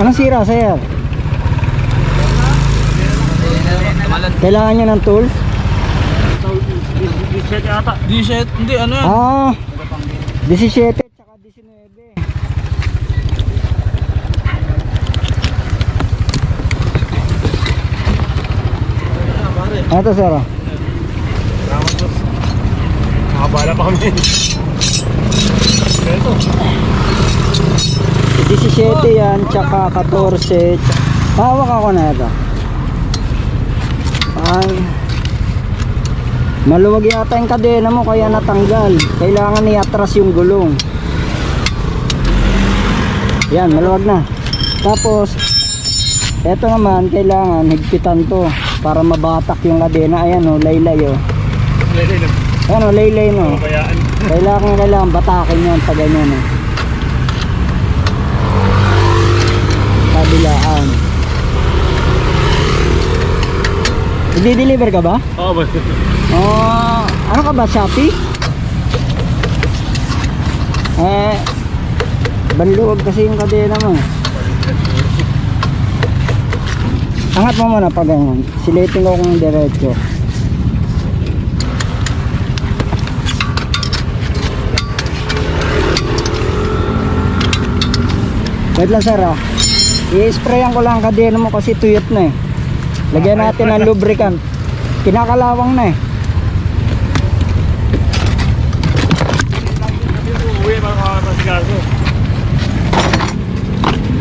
Anong sira, sir? Kailangan niya ng tools? Reset ata. Reset, hindi ano yan. Ah, 17 tsaka 19. Ito sir. oh. Salamat boss. Nakabala pa kami. Ito. 17 yan, tsaka 14. Hawak ako na ito. Ay. Maluwag yata yung kadena mo kaya natanggal. Kailangan i-atras yung gulong. Yan, maluwag na. Tapos, eto naman, kailangan higpitan to para mabatak yung kadena. Ayan o, laylay o. Lele lang. Ayan o, laylay no. Kailangan, kailangan batakin yan pag ganyan o. Kabilaan. I-deliver ka ba? Oo boss. Oh, ano ka ba, Shopee? Eh, banluwag kasi yung kadena mo. eh. Angat mo muna pag ganyan. Silating ko kung diretso. Wait lang sir ah. I-sprayan ko lang ang kadena mo kasi tuyot na eh. Lagyan natin ng lubricant. Kinakalawang na eh.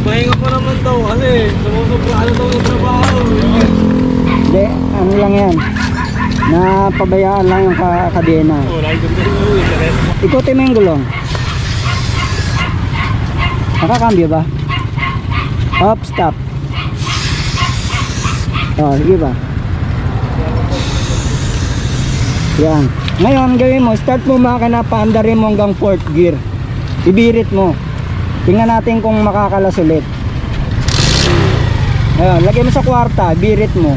Pahinga pa naman daw kasi sumusobra ano daw yung trabaho. Hindi, ano lang yan. Napabayaan lang yung ka- kadena. Diretso mo. Ikutin mo yung gulong. Nakakambyo ba? Up, stop. Oh, sige ba? Yan. Ngayon, gawin mo, start mo makina, paandarin mo hanggang fourth gear. Ibirit mo. Tingnan natin kung makakalas ulit. Ayan, lagay mo sa kwarta, ibirit mo.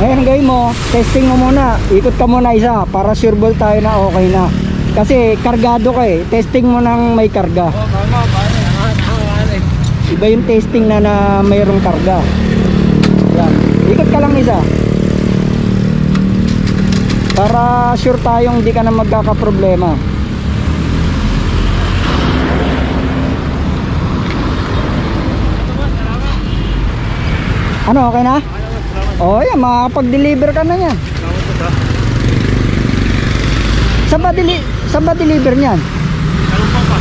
Ngayon gawin mo, testing mo muna. Ikot ka muna isa para sure ball tayo na okay na. Kasi kargado ka eh. Testing mo nang may karga. Iba yung testing na na mayroong karga. Yan. Ikot ka lang isa. Para sure tayong hindi ka na magkakaproblema. Ano, okay na? Oh, yan, makakapag-deliver ka na yan. Saan ba, deli saan ba deliver niyan? Ano pa?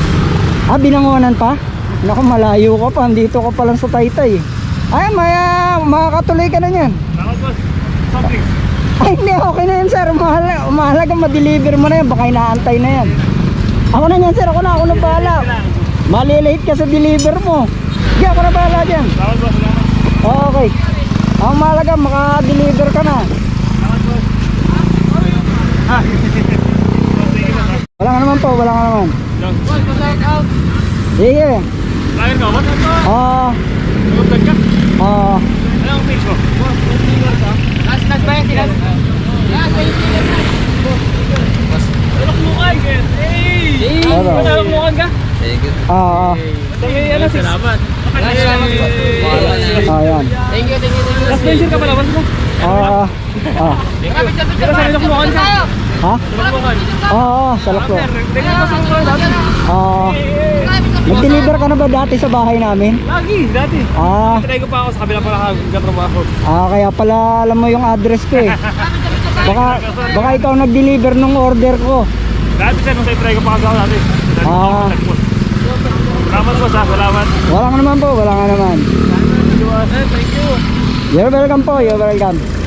Ah, binangonan pa? Naku, malayo ka pa. Dito ka pa lang sa Taytay. Ay, maya, makakatuloy ka na niyan. Boss. Something. Ay, hindi, okay na yan, sir. Mahalaga, mahalaga ma-deliver mo na yan. Baka inaantay na yan. Ako na yan, sir. Ako na, ako na bahala. Malilate ka sa deliver mo. Hindi, ako na bahala dyan. Boss. Salamat. Okay. Ang mahalaga, maka-deliver ka na. Salamat ha. Wala ka naman po, wala ka naman. Sige. Lager ka, boss. Ah, Nagugad ka? ah, Ano ang page mo? Last, last ba yan sila? Last, Boss. Alok mo ka, Iker. Hey! Ano? Alok mo ka? ah, Sabi, ano, salamat. Salamat. ah. Thank you, pleasure ka pala, boss mo. Ah, ah, sa ilok mo ka. ha? Ilok mo ka. Oo, sa. Ang salamat. Ah, nag-deliver ka na ba dati sa bahay namin? Lagi, dati. Ah, Try ko pa ako sa kabila pala katrabaho. ah, kaya pala alam mo yung address ko eh. Baka, baka ikaw nag-deliver nung order ko. Dati sir, nung sa try ko pa ako dati. Ah. Salamat boss ha, salamat. Wala nga naman po, wala nga naman. Thank you. You're welcome po, you're welcome.